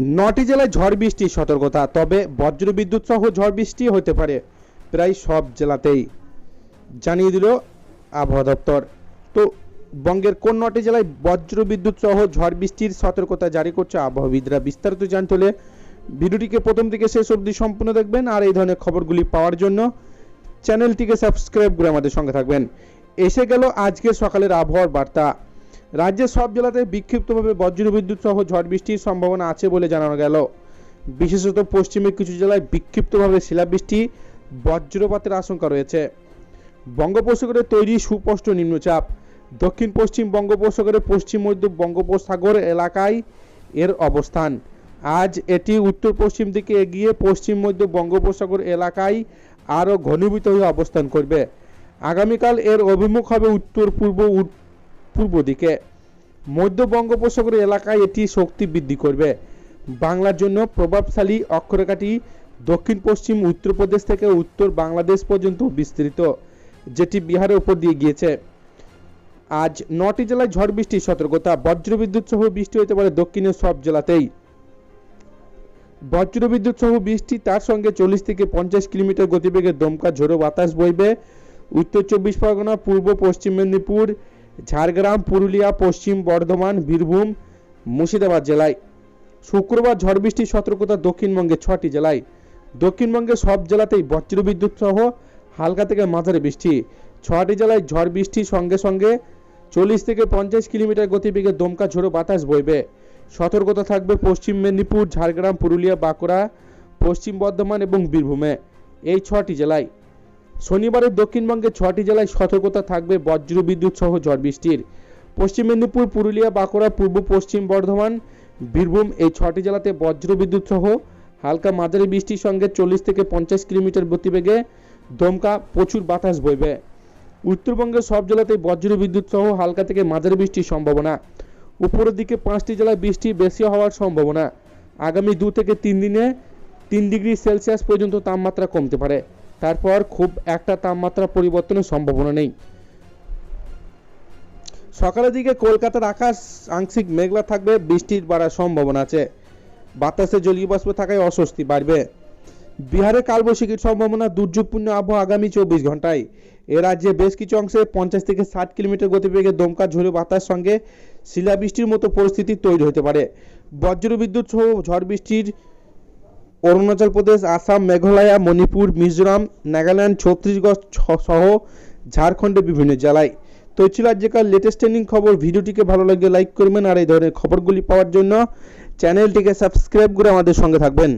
নটি জেলায় ঝড় বৃষ্টির সতর্কতা, তবে বজ্রবিদ্যুৎ সহ ঝড় বৃষ্টি হতে পারে প্রায় সব জেলাতেই। জানিয়ে দিল আবহাওয়া দপ্তর। তো বঙ্গের কোন নটি জেলায় বজ্রবিদ্যুৎ সহ ঝড় বৃষ্টির সতর্কতা জারি করছে আবহাওয়াবিদরা বিস্তারিত জানতে হলে ভিডিওটিকে প্রথম থেকে শেষ অবধি সম্পূর্ণ দেখবেন আর এই ধরনের খবরগুলি পাওয়ার জন্য চ্যানেলটিকে সাবস্ক্রাইব করে আমাদের সঙ্গে থাকবেন। এসে গেল আজকের সকালের আবহাওয়ার বার্তা। রাজ্যের সব জেলাতে বিক্ষিপ্তভাবে বজ্রবিদ্যুৎ সহ ঝড় বৃষ্টির সম্ভাবনা আছে বলে জানানো গেল। বিশেষত পশ্চিমের কিছু জেলায় বিক্ষিপ্তভাবে শিলাবৃষ্টি, বজ্রপাতের আশঙ্কা রয়েছে। বঙ্গোপসাগরে তৈরি সুস্পষ্ট নিম্নচাপ। দক্ষিণ পশ্চিম বঙ্গোপসাগরে পশ্চিম মধ্য বঙ্গোপসাগর এলাকায় এর অবস্থান। আজ এটি উত্তর পশ্চিম দিকে এগিয়ে পশ্চিম মধ্য বঙ্গোপসাগর এলাকায় আরও ঘনীভূত হয়ে অবস্থান করবে। আগামীকাল এর অভিমুখ হবে উত্তর পূর্ব পূর্ব দিকে। মধ্য বঙ্গোপসাগর এলাকায় এটি শক্তি বৃদ্ধি করবে। বাংলার জন্য প্রভাবশালী অক্ষরেখাটি দক্ষিণ, পশ্চিম, উত্তরপ্রদেশ থেকে উত্তর বাংলাদেশ পর্যন্ত বিস্তৃত, যেটি বিহারের উপর দিয়ে গিয়েছে। আজ নটি জেলায় ঝড় বৃষ্টির সতর্কতা। বজ্রবিদ্যুৎ সহ বৃষ্টি হতে পারে দক্ষিণের সব জেলাতেই। বজ্রবিদ্যুৎ সহ বৃষ্টি তার সঙ্গে চল্লিশ থেকে পঞ্চাশ কিলোমিটার গতিবেগে দমকা ঝোড়ো বাতাস বইবে। উত্তর চব্বিশ পরগনা, পূর্ব, পশ্চিম মেদিনীপুর ঝাড়গ্রাম, পুরুলিয়া, পশ্চিম বর্ধমান, বীরভূম, মুর্শিদাবাদ জেলায়। শুক্রবার ঝড় বৃষ্টির সতর্কতা দক্ষিণবঙ্গে ছটি জেলায়। দক্ষিণবঙ্গের সব জেলাতেই বজ্রবিদ্যুৎ সহ হালকা থেকে মাঝারি বৃষ্টি। ছটি জেলায় ঝড় বৃষ্টির সঙ্গে সঙ্গে চল্লিশ থেকে পঞ্চাশ কিলোমিটার গতিবেগে দমকা ঝোড়ো বাতাস বইবে। সতর্কতা থাকবে পশ্চিম মেদিনীপুর, ঝাড়গ্রাম, পুরুলিয়া, বাঁকুড়া, পশ্চিম বর্ধমান এবং বীরভূমে। এই ছটি জেলায় শনিবারের দক্ষিণবঙ্গের ছটি জেলায় সতর্কতা থাকবে বজ্রবিদ্যুৎ সহ ঝড় বৃষ্টির। পশ্চিম মেদিনীপুর, পুরুলিয়া, বাঁকুড়া, পূর্ব পশ্চিম বর্ধমান, বীরভূম এই ছটি জেলাতে বজ্রবিদ্যুৎ সহ হালকা মাঝারি বৃষ্টির সঙ্গে চল্লিশ থেকে পঞ্চাশ কিলোমিটার গতিবেগে দমকা প্রচুর বাতাস বইবে। উত্তরবঙ্গের সব জেলাতেই বজ্রবিদ্যুৎ সহ হালকা থেকে মাঝারি বৃষ্টির সম্ভাবনা। উপরের দিকে পাঁচটি জেলায় বৃষ্টি বেশি হওয়ার সম্ভাবনা। আগামী দু থেকে তিন দিনে তিন ডিগ্রি সেলসিয়াস পর্যন্ত তাপমাত্রা কমতে পারে। তারপর খুব একটা তাপমাত্রা পরিবর্তনের সম্ভাবনা নেই। সকালের দিকে কলকাতার আকাশ আংশিক মেঘলা থাকবে, বৃষ্টির বাড়ার সম্ভাবনা আছে। বাতাসে জলীয় বাষ্প থাকায় অস্বস্তি বাড়বে। বিহারে কালবৈশাখীর সম্ভাবনা, দুর্যোগপূর্ণ আবহাওয়া আগামী চব্বিশ ঘন্টায় এ রাজ্যে বেশ কিছু অংশে পঞ্চাশ থেকে ষাট কিলোমিটার গতিবেগে দমকা ঝোড়ো বাতাস সঙ্গে শিলাবৃষ্টির মতো পরিস্থিতি তৈরি হতে পারে। বজ্রবিদ্যুৎ সহ ঝড় বৃষ্টির অরুণাচল প্রদেশ, আসাম, মেঘালয়, মণিপুর, মিজোরাম, নাগাল্যান্ড, ছত্তিশগড় সহ ঝাড়খণ্ডের বিভিন্ন জেলায়। তো ছিল আজকাল লেটেস্ট ট্রেন্ডিং খবর। ভিডিওটিকে ভালো লাগলে লাইক করবেন। আর এই ধরনের খবরগুলি পাওয়ার জন্য চ্যানেলটিকে সাবস্ক্রাইব করে আমাদের সঙ্গে থাকবেন।